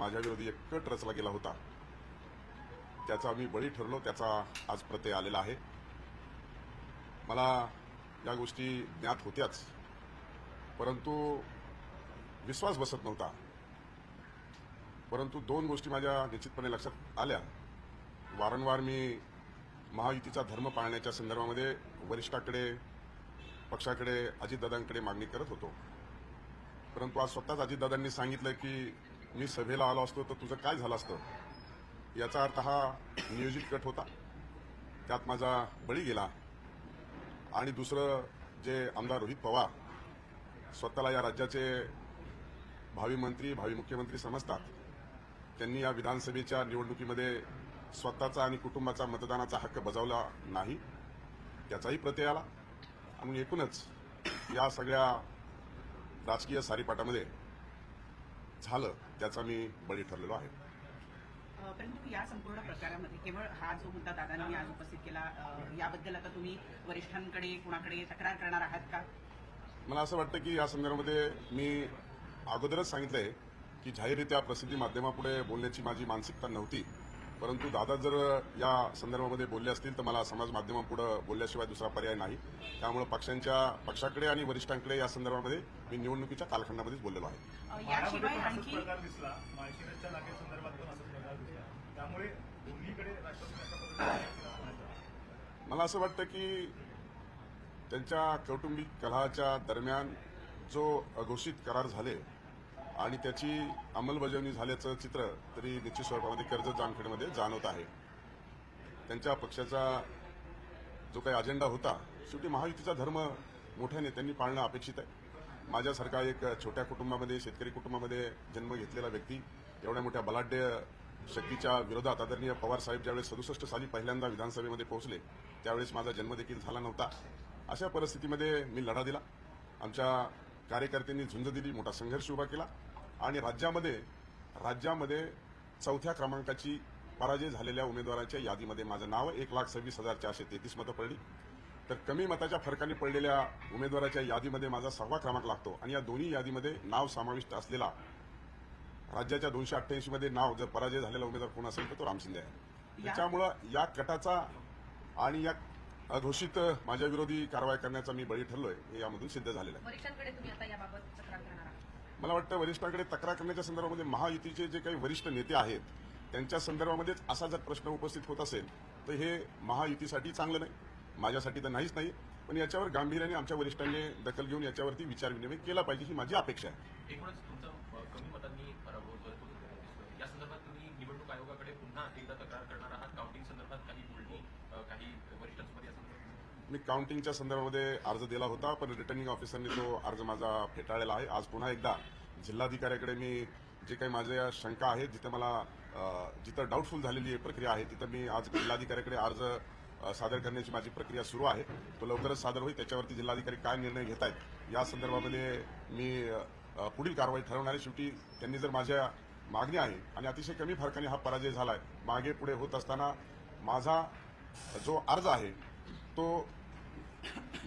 माझ्याविरोधी एक कट रचला गेला होता. त्याचा मी बळी ठरलो त्याचा आज प्रत्यय आलेला आहे. मला या गोष्टी ज्ञात होत्याच परंतु विश्वास बसत नव्हता. परंतु दोन गोष्टी माझ्या निश्चितपणे लक्षात आल्या. वारंवार मी महायुतीचा धर्म पाळण्याच्या संदर्भामध्ये वरिष्ठाकडे पक्षाकडे अजितदादांकडे मागणी करत होतो. परंतु आज स्वतःच अजितदादांनी सांगितलं की मी सभेला आलो असतो तर तुझं काय झालं असतं? याचा अर्थ हा नियोजित कट होता. त्यात माझा बळी गेला. आणि दुसरं जे आमदार रोहित पवार स्वतःला या राज्याचे भावी मंत्री भावी मुख्यमंत्री समजतात. त्यांनी या विधानसभेच्या निवडणुकीमध्ये स्वतःचा आणि कुटुंबाचा मतदानाचा हक्क बजावला नाही. त्याचाही प्रत्यय आला. आणि एकूणच या सगळ्या राजकीय सारीपाटामध्ये झालं त्याचा मी बळी ठरलेलो आहे. परंतु या संपूर्ण प्रकारामध्ये केवळ हा जो मुद्दा दादांनी आज उपस्थित केला याबद्दल आता तुम्ही वरिष्ठांकडे कुणाकडे तक्रार करणार आहात का? मला असं वाटतं की या संदर्भामध्ये मी अगोदरच सांगितलंय की जाहीररित्या प्रसिद्धी माध्यमापुढे बोलण्याची माझी मानसिकता नव्हती. परंतु दादा जर या संदर्भामध्ये बोलले असतील तर मला समाज माध्यमापुढे बोलल्याशिवाय दुसरा पर्याय नाही. त्यामुळे पक्षांच्या पक्षाकडे आणि वरिष्ठांकडे या संदर्भामध्ये मी निवडणुकीच्या कालखंडामध्येच बोललेलो आहे. मला असं वाटतं की त्यांच्या कौटुंबिक कलहाच्या दरम्यान जो अघोषित करार झाले आणि त्याची अंमलबजावणी झाल्याचं चित्र तरी निश्चित स्वरूपामध्ये कर्जत जामखेडमध्ये जाणवत आहे. त्यांच्या पक्षाचा जो काही अजेंडा होता शेवटी महायुतीचा धर्म मोठ्या नेत्यांनी पाळणं अपेक्षित आहे. माझ्यासारखा एक छोट्या कुटुंबामध्ये शेतकरी कुटुंबामध्ये जन्म घेतलेला व्यक्ती एवढ्या मोठ्या बलाढ्य शक्तीच्या विरोधात आदरणीय पवार साहेब ज्यावेळेस सदुसष्ट साली पहिल्यांदा विधानसभेमध्ये पोहोचले त्यावेळेस माझा जन्म देखील झाला नव्हता. अशा परिस्थितीमध्ये मी लढा दिला. आमच्या कार्यकर्त्यांनी झुंज दिली मोठा संघर्ष उभा केला. आणि राज्यामध्ये राज्यामध्ये चौथ्या क्रमांकाची पराजय झालेल्या उमेदवारांच्या यादीमध्ये माझं नाव एक लाख सव्वीस हजार चारशे तेहतीस मतं पडली. तर कमी मताच्या फरकाने पडलेल्या उमेदवाराच्या यादीमध्ये माझा सहावा क्रमांक लागतो. आणि या दोन्ही यादीमध्ये नाव समाविष्ट असलेला राज्याच्या दोनशे अठ्ठ्याऐंशी मध्ये नाव जर पराजय झालेला उमेदवार कोण असेल तर तो राम शिंदे आहे. त्याच्यामुळं या कटाचा आणि या अघोषित माझ्या विरोधी कारवाई करण्याचा मी बळी ठरलोय हे यामधून सिद्ध झालेलं आहे. वरिष्ठांकडे तुम्ही आता याबाबत तक्रार करणार आहात? मला वाटतं वरिष्ठांकडे तक्रार करण्याच्या संदर्भामध्ये महायुतीचे जे काही वरिष्ठ नेते आहेत त्यांच्या संदर्भामध्येच असा जर प्रश्न उपस्थित होत असेल तर हे महायुतीसाठी चांगलं नाही. माझ्यासाठी तर नाहीच नाही पण याच्यावर गांभीर्याने आमच्या वरिष्ठांनी दखल घेऊन याच्यावरती विचार विनिमय केला पाहिजे ही माझी अपेक्षा आहे. एकूणच कमी मतांनी. या संदर्भात तुम्ही निवडणूक आयोगाकडे पुन्हा एकदा तक्रार करणार आहात काउंटिंग संदर्भात काही बोलणी अ, काही वरिष्ठांसोबत या संदर्भात मी काउंटिंगच्या संदर्भामध्ये अर्ज दिला होता पण रिटर्निंग ऑफिसरने तो अर्ज माझा फेटाळलेला आहे. आज पुन्हा एकदा जिल्हाधिकाऱ्याकडे मी जे काही माझ्या शंका आहेत जिथं मला जिथं डाऊटफुल झालेली प्रक्रिया आहे तिथं मी आज जिल्हाधिकाऱ्याकडे अर्ज सादर करण्याची माझी प्रक्रिया सुरू आहे. तो लवकरच सादर होईल त्याच्यावरती जिल्हाधिकारी काय निर्णय घेत आहेत या संदर्भामध्ये मी पुढील कारवाई ठरवणार आहे. शेवटी त्यांनी जर माझ्या मागणी आहे आणि अतिशय कमी फरकाने हा पराजय झालाय मागे पुढे होत असताना माझा जो अर्ज आहे तो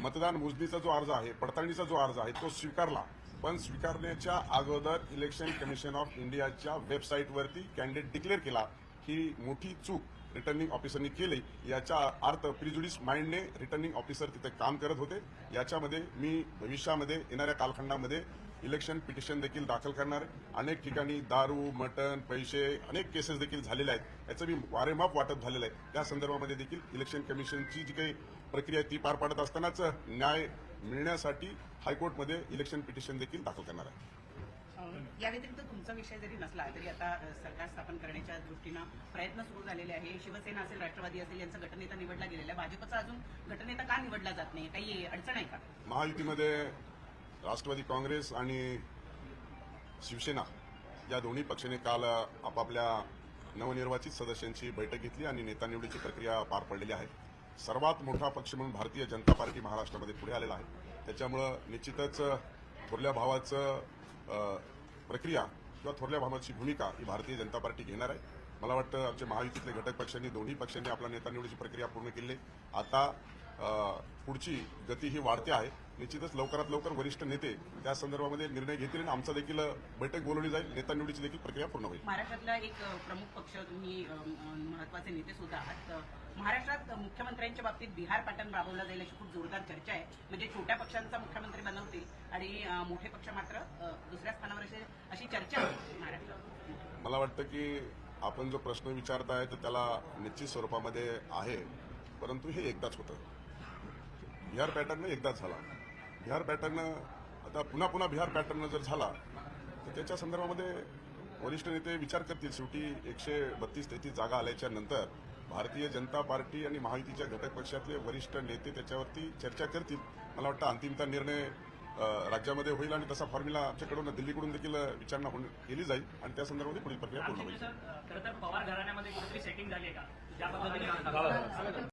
मतदान मोजणीचा जो अर्ज आहे पडताळणीचा जो अर्ज आहे तो स्वीकारला. पण स्वीकारण्याच्या अगोदर इलेक्शन कमिशन ऑफ इंडियाच्या वेबसाईटवरती कॅन्डिडेट डिक्लेअर केला ही मोठी चूक रिटर्निंग ऑफिसरनी केली. याचा अर्थ प्रिजुडिस माइंडने रिटर्निंग ऑफिसर तिथे काम करत होते. याच्यामध्ये मी भविष्यामध्ये येणाऱ्या कालखंडामध्ये इलेक्शन पिटिशन देखील दाखल करणार. अनेक ठिकाणी दारू मटण पैसे अनेक केसेस देखील झालेले आहेत. याचं मी वारेमाप वाटप झालेलं आहे. त्या संदर्भामध्ये देखील इलेक्शन कमिशनची जी काही प्रक्रिया ती पार पाडत असतानाच न्याय मिळण्यासाठी हायकोर्टमध्ये इलेक्शन पिटिशन देखील दाखल करणार आहे. या व्यतिरिक्त तुमचा विषय जरी नसला तरी आता सरकार स्थापन करण्याच्या दृष्टीनं प्रयत्न सुरू झालेले आहे. शिवसेना असेल राष्ट्रवादी असेल यांचा गटनेता निवडला गेलेला आहे. भाजपचा अजून गटनेता का निवडला जात नाही? काही अडचण आहे का? महायुतीमध्ये राष्ट्रवादी काँग्रेस आणि शिवसेना या दोन्ही पक्षाने काल आपापल्या नवनिर्वाचित सदस्यांची बैठक घेतली आणि नेता निवडीची प्रक्रिया पार पडलेली आहे. सर्वात मोठा पक्ष म्हणून भारतीय जनता पार्टी महाराष्ट्रामध्ये पुढे आलेला आहे. त्याच्यामुळं निश्चितच थोरल्या भावाचं प्रक्रिया किंवा थोरल्या भावाची भूमिका ही भारतीय जनता पार्टी घेणार आहे. मला वाटतं आमच्या महायुतीतले घटक पक्षांनी दोन्ही पक्षांनी आपला नेता निवडीची प्रक्रिया पूर्ण केली. आता पुढची गती ही वाढते आहे. निश्चितच लवकरात लवकर वरिष्ठ नेते त्या संदर्भामध्ये निर्णय घेतील आणि आमचा देखील बैठक बोलवली जाईल. नेता निवडीची देखील प्रक्रिया पूर्ण होईल. महाराष्ट्रातला एक प्रमुख पक्ष तुम्ही महत्त्वाचे नेते सुद्धा आहात. महाराष्ट्रात मुख्यमंत्र्यांच्या बाबतीत बिहार पॅटर्न राबवला जाईल अशी खूप जोरदार चर्चा आहे. म्हणजे छोट्या पक्षांचा मुख्यमंत्री बनवतील आणि मोठे पक्ष मात्र दुसऱ्या स्थानावर अशी चर्चा आहे महाराष्ट्रात. मला वाटतं की आपण जो प्रश्न विचारताय तर त्याला निश्चित स्वरूपामध्ये आहे. परंतु हे एकदाच होतं. बिहार पॅटर्न एकदाच झाला. बिहार पॅटर्न आता पुन्हा पुन्हा बिहार पॅटर्न जर झाला तर त्याच्या संदर्भामध्ये वरिष्ठ नेते विचार करतील. शेवटी एकशे बत्तीस तेहतीस जागा आल्याच्यानंतर भारतीय जनता पार्टी आणि महायुतीच्या घटक पक्षातले वरिष्ठ नेते त्याच्यावरती चर्चा करतील. मला वाटतं अंतिमता निर्णय राज्यामध्ये होईल आणि तसा फॉर्म्युला आमच्याकडून दिल्लीकडून देखील विचारणा केली जाईल आणि त्या संदर्भात पुढील प्रक्रिया पूर्ण होईल.